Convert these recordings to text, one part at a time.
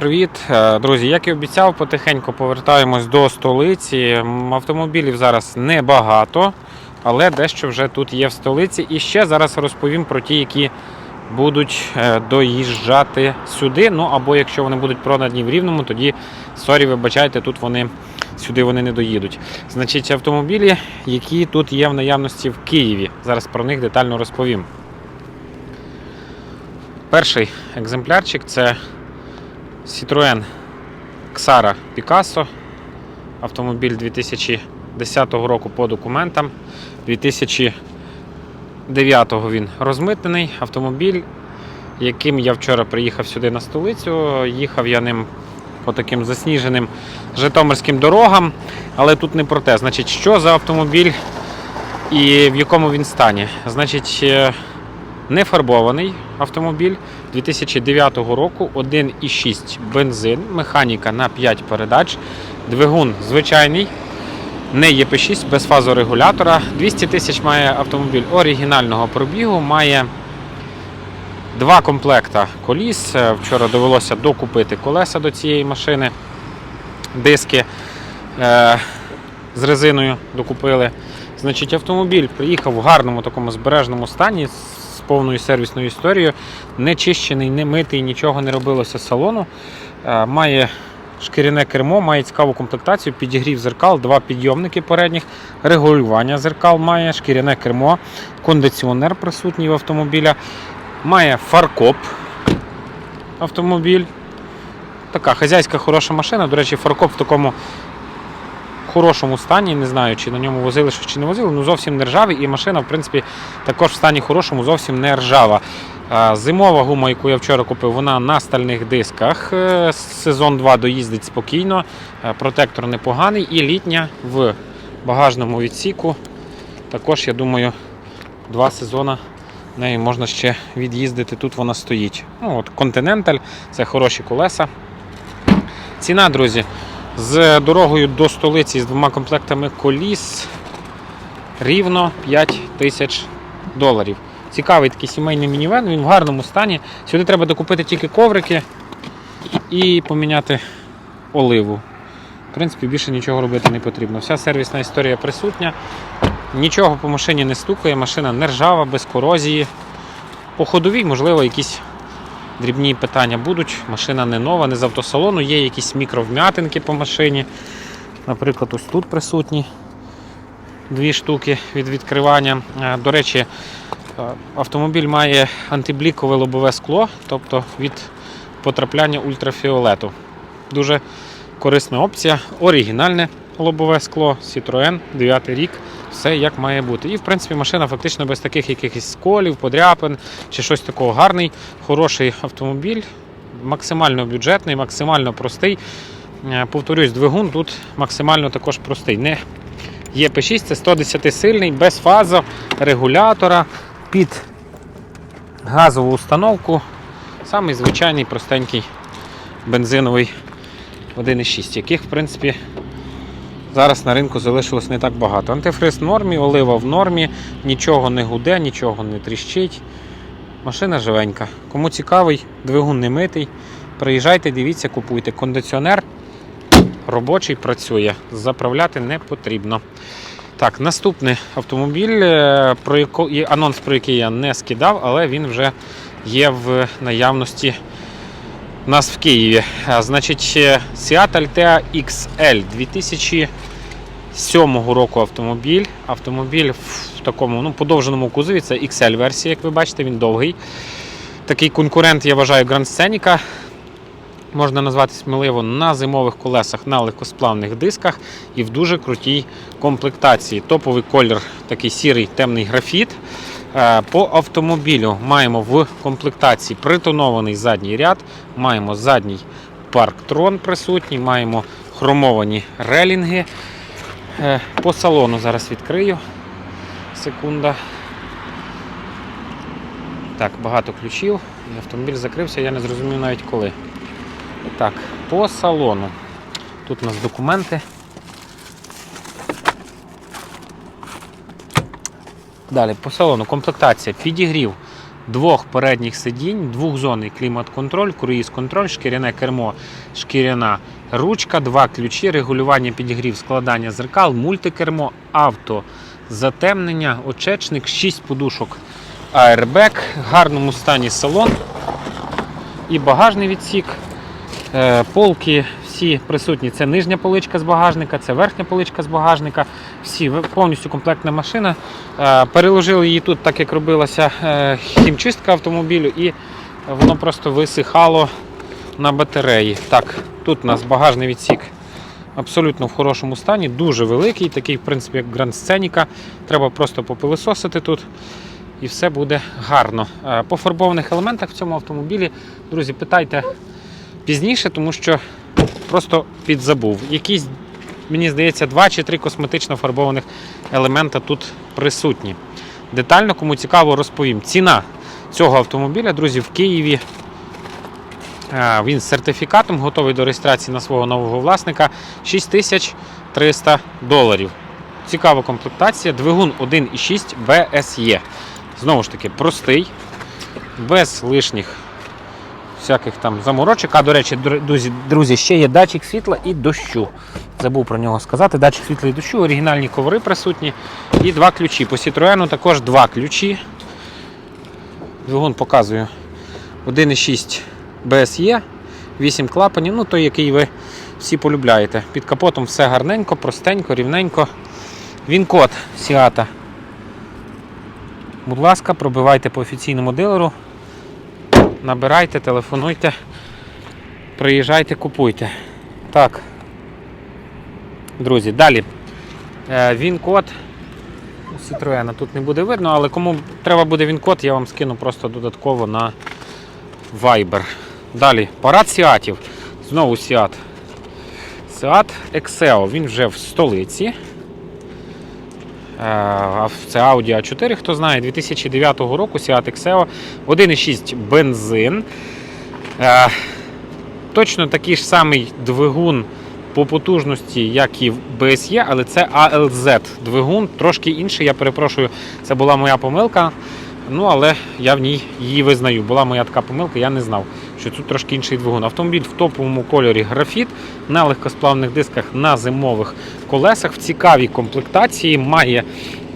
Привіт, Е, друзі. Як і обіцяв, потихеньку повертаємось до столиці. Автомобілів зараз небагато, але дещо вже тут є в столиці. І ще зараз розповім про ті, які будуть е, доїжджати сюди. Ну або якщо вони будуть продані в рівному, тоді сорі, вибачайте, тут вони сюди вони не доїдуть. Значить, автомобілі, які тут є в наявності в Києві. Зараз про них детально розповім. Перший екземплярчик це Citroën Xara Picasso. Автомобіль 2010 року по документам. 2009 він розмитнений. Автомобіль, яким я вчора приїхав сюди на столицю. Їхав я ним по таким засніженим житомирським дорогам. Але тут не про те. Значить, що за автомобіль і в якому він стані? Значить, е, не фарбований автомобіль 2009 року, 1,6 бензин, механіка на 5 передач, двигун звичайний, не ЄП6 без фазорегулятора. 200 тисяч має автомобіль оригінального пробігу, має два комплекта коліс. Е, Вчора довелося докупити колеса до цієї машини, диски е, з резиною докупили. Значить, автомобіль приїхав в гарному такому збережному стані повною сервісною історією. Не чищений, не митий, нічого не робилося з салону. Е, Має шкіряне кермо, має цікаву комплектацію, підігрів зеркал, два підйомники передніх, регулювання зеркал має, шкіряне кермо, кондиціонер присутній в автомобіля. Має фаркоп автомобіль. Така хазяйська хороша машина. До речі, фаркоп в такому хорошому стані. Не знаю, чи на ньому возили щось, чи не возили. Ну зовсім не ржавий. І машина, в принципі, також в стані хорошому, зовсім не ржава. Зимова гума, яку я вчора купив, вона на стальних дисках. Е, Сезон 2 доїздить спокійно, Е, протектор непоганий. І літня в багажному відсіку. Також, я думаю, два сезони нею можна ще від'їздити. Тут вона стоїть. Ну, от Continental, це хороші колеса. Ціна, друзі, з дорогою до столиці з двома комплектами коліс рівно 5 тисяч доларів. Цікавий такий сімейний мінівен, він в гарному стані. Сюди треба докупити тільки коврики і поміняти оливу. В принципі, більше нічого робити не потрібно. Вся сервісна історія присутня. Нічого по машині не стукає, машина не ржава, без корозії. По ходовій, можливо, якісь дрібні питання будуть. Машина не нова, не з автосалону, є якісь мікровм'ятинки по машині. Наприклад, ось тут присутні дві штуки від відкривання. Е, До речі, е, автомобіль має антиблікове лобове скло, тобто від потрапляння ультрафіолету. Дуже корисна опція. Оригінальне лобове скло, Citroën, 9 рік, все як має бути. І в принципі машина фактично без таких якихось сколів, подряпин чи щось такого. Гарний, хороший автомобіль, максимально бюджетний, максимально простий. Е, Повторюсь, двигун тут максимально також простий. Не ЄП6 це 110 сильний, без фазу, регулятора під газову установку. Самий звичайний простенький бензиновий 1,6, яких, в принципі, зараз на ринку залишилось не так багато. Антифриз в нормі, олива в нормі, нічого не гуде, нічого не тріщить. Машина живенька. Кому цікавий, двигун не митий. Приїжджайте, дивіться, купуйте. Кондиціонер робочий працює. Заправляти не потрібно. Так, наступний автомобіль, е, про яко- анонс про який я не скидав, але він вже є в наявності у нас в Києві. Значить, Seat Altea XL 2007 року автомобіль. Автомобіль в такому ну, подовженому кузові, це XL-версія, як ви бачите, він довгий. Такий конкурент, я вважаю, Grand Scenic. Можна назвати сміливо на зимових колесах на легкосплавних дисках і в дуже крутій комплектації. Топовий колір, такий сірий темний графіт. Е, По автомобілю маємо в комплектації притонований задній ряд, маємо задній парктрон присутній, маємо хромовані релінги. Е, По салону зараз відкрию. Секунда. Так, багато ключів. І Автомобіль закрився, я не зрозумів навіть коли. Так, по салону. Тут у нас документи. Далі, по салону комплектація, підігрів двох передніх сидінь, двохзонний клімат-контроль, круїз-контроль, шкіряне кермо, шкіряна ручка, два ключі, регулювання підігрів, складання зеркал, мультикермо, авто, затемнення, очечник, 6 подушок аербек, в гарному стані салон і багажний відсік. Е, Полки всі присутні. Це нижня поличка з багажника, це верхня поличка з багажника. Всі повністю комплектна машина. Е, Переложили її тут, так як робилася е, хімчистка автомобілю, і воно просто висихало на батареї. Так, тут у нас багажний відсік абсолютно в хорошому стані, дуже великий, такий, в принципі, як Grand Сценіка. Треба просто попилисосити тут. І все буде гарно. Е, По фарбованих елементах в цьому автомобілі, друзі, питайте пізніше, тому що просто підзабув. Якісь, мені здається, два чи три косметично фарбованих елемента тут присутні. Детально, кому цікаво, розповім. Ціна цього автомобіля, друзі, в Києві. Він з сертифікатом готовий до реєстрації на свого нового власника 6300 доларів. Цікава комплектація. Двигун 1,6 BSE. Знову ж таки, простий, без лишніх всяких там заморочок. А, до речі, друзі, ще є датчик світла і дощу. Забув про нього сказати. Датчик світла і дощу, оригінальні коври присутні і два ключі. По Citroen також два ключі. Двигун показую 1,6 BSE, 8 клапанів, ну той, який ви всі полюбляєте. Під капотом все гарненько, простенько, рівненько. Він код Сіата. Будь ласка, пробивайте по офіційному дилеру. Набирайте, телефонуйте, приїжджайте, купуйте. Так. Друзі, далі. Е, Він-код. Citroen тут не буде видно, але кому треба буде він-код, я вам скину просто додатково на Viber. Далі, парад Сіатів. Знову Сіат. Seat Exeo, він вже в столиці. Е, Це Audi A4, хто знає, 2009 року Seat Exeo 1,6 бензин. Е, Точно такий ж самий двигун по потужності, як і в BSE, але це ALZ двигун, трошки інший, я перепрошую, це була моя помилка. Ну, але я в ній її визнаю. Була моя така помилка, я не знав, що тут трошки інший двигун. Автомобіль в топовому кольорі графіт на легкосплавних дисках на зимових колесах в цікавій комплектації. Має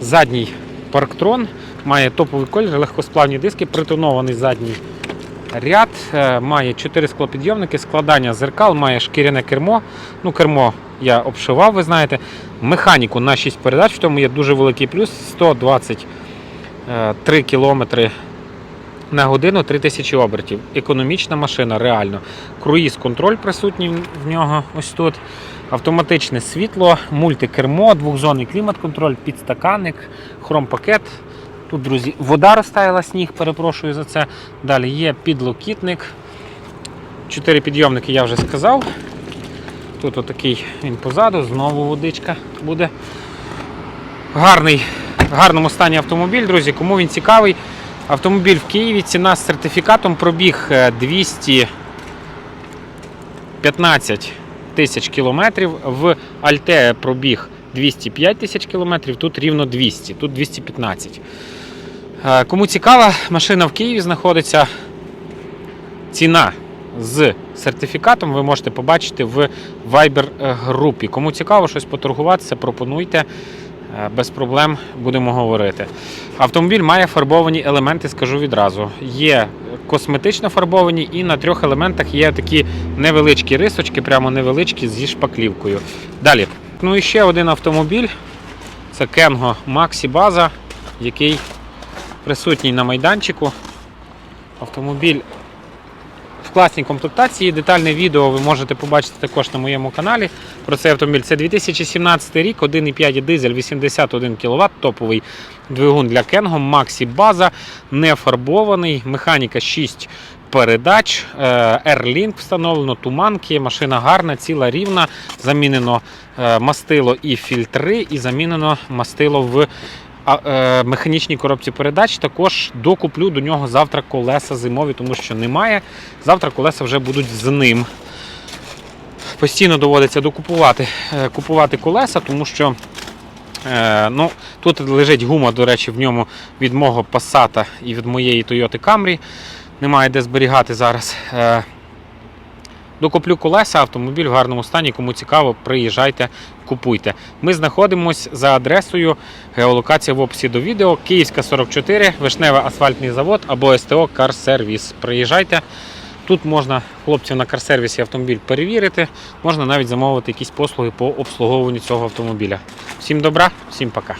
задній парктрон, має топовий колір, легкосплавні диски, притонований задній ряд, е, має 4 склопідйомники, складання зеркал, має шкіряне кермо. Ну, кермо я обшивав, ви знаєте. Механіку на 6 передач, в тому є дуже великий плюс 123 кілометри на годину 3000 обертів. Економічна машина, реально. Круїз контроль присутній в нього ось тут. Автоматичне світло, мультикермо, двохзонний клімат-контроль, підстаканник, хромпакет. Тут, друзі, вода розтаяла сніг, перепрошую за це. Далі є підлокітник. Чотири підйомники я вже сказав. Тут отакий він позаду, знову водичка буде. Гарний, в гарному стані автомобіль, друзі. Кому він цікавий? Автомобіль в Києві, ціна з сертифікатом пробіг е, 215 тисяч кілометрів. В Альтея пробіг 205 тисяч кілометрів, тут рівно 200, тут 215. Е, Кому цікава, машина в Києві знаходиться. Ціна з сертифікатом ви можете побачити в Viber групі. Кому цікаво щось поторгуватися, пропонуйте. Е, Без проблем будемо говорити. Автомобіль має фарбовані елементи, скажу відразу. Є косметично фарбовані, і на трьох елементах є такі невеличкі рисочки, прямо невеличкі зі шпаклівкою. Далі. Ну і ще один автомобіль. Це Kengo Maxi База, який присутній на майданчику. Автомобіль класній комплектації. Детальне відео ви можете побачити також на моєму каналі. Про цей автомобіль. Це 2017 рік, 1,5 дизель, 81 кВт, топовий двигун для Кенго, Максі База, не фарбований, механіка 6 передач, е, Airlink встановлено, туманки, машина гарна, ціла рівна, замінено е, мастило і фільтри, і замінено мастило в механічній коробці передач. Також докуплю до нього завтра колеса зимові, тому що немає. Завтра колеса вже будуть з ним. Постійно доводиться докупувати е, купувати колеса, тому що Е, ну, тут лежить гума, до речі, в ньому від мого Passat і від моєї Toyota Camry. Немає де зберігати зараз. Докуплю колеса, автомобіль в гарному стані. Кому цікаво, приїжджайте, купуйте. Ми знаходимося за адресою, геолокація в описі до відео, Київська 44, Вишневий асфальтний завод або СТО Карсервіс. Приїжджайте. Тут можна хлопців на карсервісі автомобіль перевірити, можна навіть замовити якісь послуги по обслуговуванню цього автомобіля. Всім добра, всім пока.